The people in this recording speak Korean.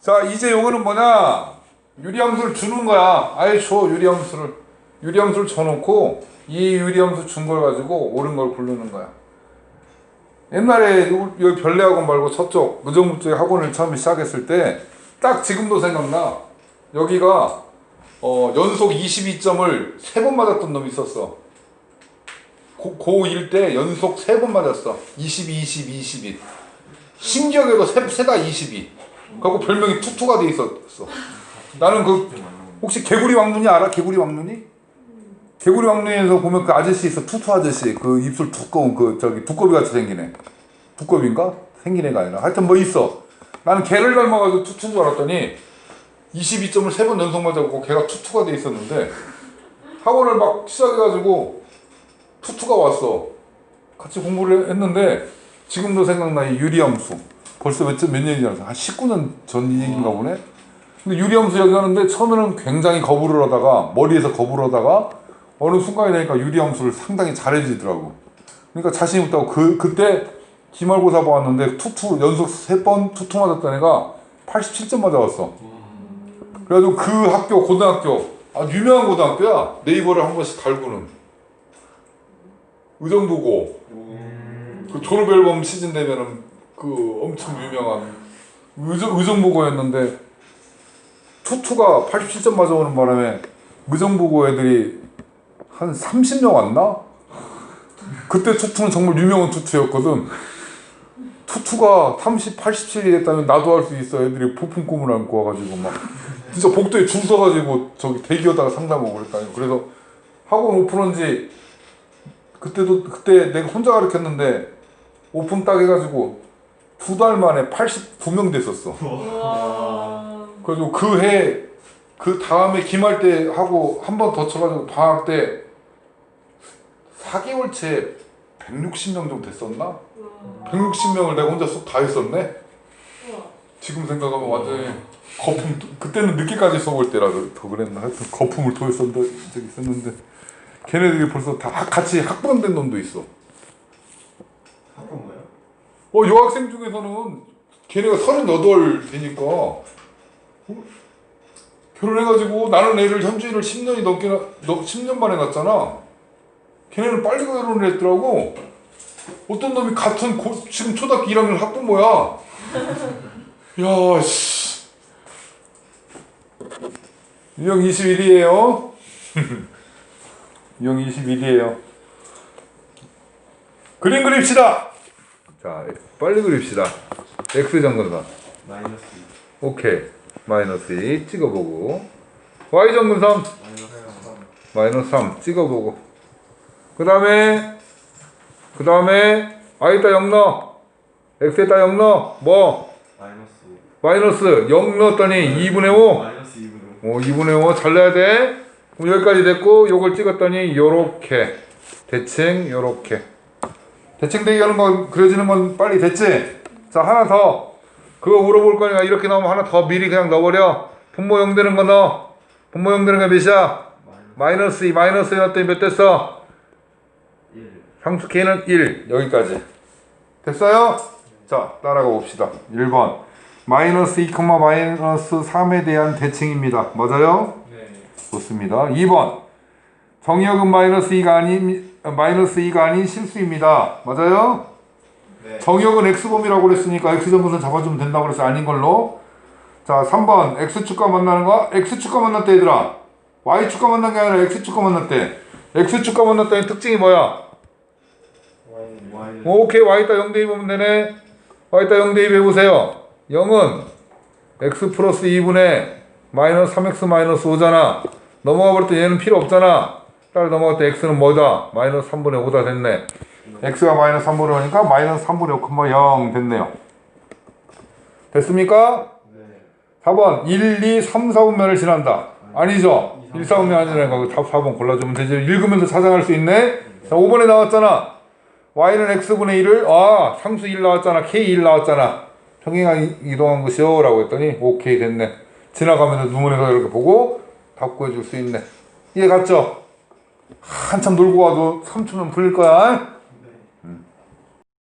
자 이제 요거는 뭐냐? 유리함수를 주는 거야. 아예 줘 유리함수를. 유리함수를 줘놓고 이 유리함수 준 걸 가지고 옳은 걸 고르는 거야. 옛날에 요- 여기 별내학원 말고 저쪽 무정부 쪽에 학원을 처음 시작했을 때 딱 지금도 생각나. 여기가 어, 연속 22점을 세번 맞았던 놈이 있었어. 고, 고1 때 연속 세번 맞았어. 22, 22, 22 신기하게도 세, 세다 22 그리고 별명이 투투가 돼 있었어. 나는 그 혹시 개구리 왕눈이 알아? 개구리 왕눈이? 개구리 왕눈에서 보면 그 아저씨 있어. 투투 아저씨. 그 입술 두꺼운 그 저기 두꺼비 같이 생긴 애 두꺼비인가? 생긴 애가 아니라. 하여튼 뭐 있어. 나는 걔를 닮아가지고 투투인 줄 알았더니 22점을 세 번 연속 맞았고 걔가 투투가 돼 있었는데 학원을 막 시작해가지고 투투가 왔어. 같이 공부를 했는데 지금도 생각나 이 유리함수 벌써 몇, 몇 년이 지났어. 한 19년 전 얘기인가 보네. 근데 유리함수 얘기하는데 처음에는 굉장히 거부를 하다가 머리에서 거부를 하다가 어느 순간이 되니까 유리함수를 상당히 잘해지더라고. 그러니까 자신이 없다고 그, 그때 기말고사 봐왔는데 투투 연속 세 번 투투 맞았던 애가 87점 맞아왔어. 그래가지고 그 학교 고등학교 아 유명한 고등학교야. 네이버를 한 번씩 달구는. 의정부고. 그 졸업 앨범 시즌 되면은 그 엄청 유명한 의정, 의정부고였는데 투투가 87점 맞아오는 바람에 의정부고 애들이 한 30명 왔나? 그때 투투는 정말 유명한 투투였거든. 투투가 30, 87이 됐다면 나도 할 수 있어. 애들이 부푼 꿈을 안고 와가지고 막 진짜 복도에 줄 서가지고 저기 대기하다가 상담하고 그랬다니까 그래서 학원 오픈한 지 그때도 그때 내가 혼자 가르쳤는데 오픈 딱 해가지고 두 달 만에 89명 됐었어. 와. 그래가지고 그 해 그 다음에 기말 때 하고 한 번 더 쳐가지고 방학 때 4개월째 160명 정도 됐었나? 160명을 내가 혼자 쏙 다 했었네. 지금 생각하면 완전히 거품 그때는 늦게까지 써볼 때라 더 그랬나 하여튼 거품을 토했었는데 적이 있었는데 걔네들이 벌써 다 학- 같이 학번된 놈도 있어. 어 여학생 중에서는 걔네가 38 되니까 어? 결혼해가지고 나는 애를 현주인을 10년이 넘게 나, 너, 10년 만에 낳았잖아. 걔네는 빨리 결혼을 했더라고. 어떤 놈이 같은 고, 지금 초등학교 1학년 학부모야? 야씨. 유형 21이에요. 유형 21이에요. 그림 그립시다 자, 빨리 그립시다. x 정근선. 마이너스 오케이. 마이너스 2 찍어보고. y 정근선. 마이너스 3 마이너스 3 찍어보고. 그 다음에, 그 다음에, y에다 0 넣어. x에다 0 넣어. 뭐? 마이너스 마이너스 0 넣었더니 2분의 5. 마이너스 2분의 어, 2분의 5 잘라야 돼. 그럼 여기까지 됐고, 요걸 찍었더니 요렇게. 대칭, 요렇게. 대칭 대기하는 건, 그려지는 건 빨리 됐지? 자, 하나 더. 그거 물어볼 거니까 이렇게 나오면 하나 더 미리 그냥 넣어버려. 분모 0 되는 거 넣어. 분모 0 되는 거 몇이야? 마이너스 2, 마이너스 2 넣었더니 몇 됐어? 1 상수 K는 1. 여기까지. 됐어요? 자, 따라가 봅시다. 1번. 마이너스 2, 마이너스 3에 대한 대칭입니다. 맞아요? 네 좋습니다. 2번 정의역은 마이너스 2가 아닌 마이너스 2가 아닌 실수입니다. 맞아요? 네. 정의역은 x범위라고 그랬으니까 x점선을 잡아주면 된다고 그래서 아닌 걸로. 자, 3번 x축과 만나는 거 x축과 만났대 얘들아. y축과 만난 게 아니라 x축과 만났대. x축과 만났다는 특징이 뭐야? Y Y 오케이 y다 0 대입하면 되네. y다 0 대입해 보세요. 0은 x 플러스 2분의 마이너스 3x 마이너스 5잖아. 넘어가 때 얘는 필요 없잖아. 따라 넘어갈 때 x는 뭐다? 마이너스 3분의 5다 됐네. x가 마이너스 3분의 5니까 마이너스 3분의 5,0 됐네요. 됐습니까? 네 4번 1, 2, 3, 4분면을 지난다. 아니죠. 1, 4분면 아니라니까 그답 4번 골라주면 되지. 읽으면서 자생할 수 있네. 자 5번에 나왔잖아. y는 x분의 1을 아 상수 1 나왔잖아. k 1 나왔잖아. 평행하게 이- 이동한 것이요 라고 했더니 오케이 됐네. 지나가면서 누문에서 이렇게 보고 답 구해줄 수 있네. 이해 갔죠? 한참 놀고 와도 3초면 풀릴 거야.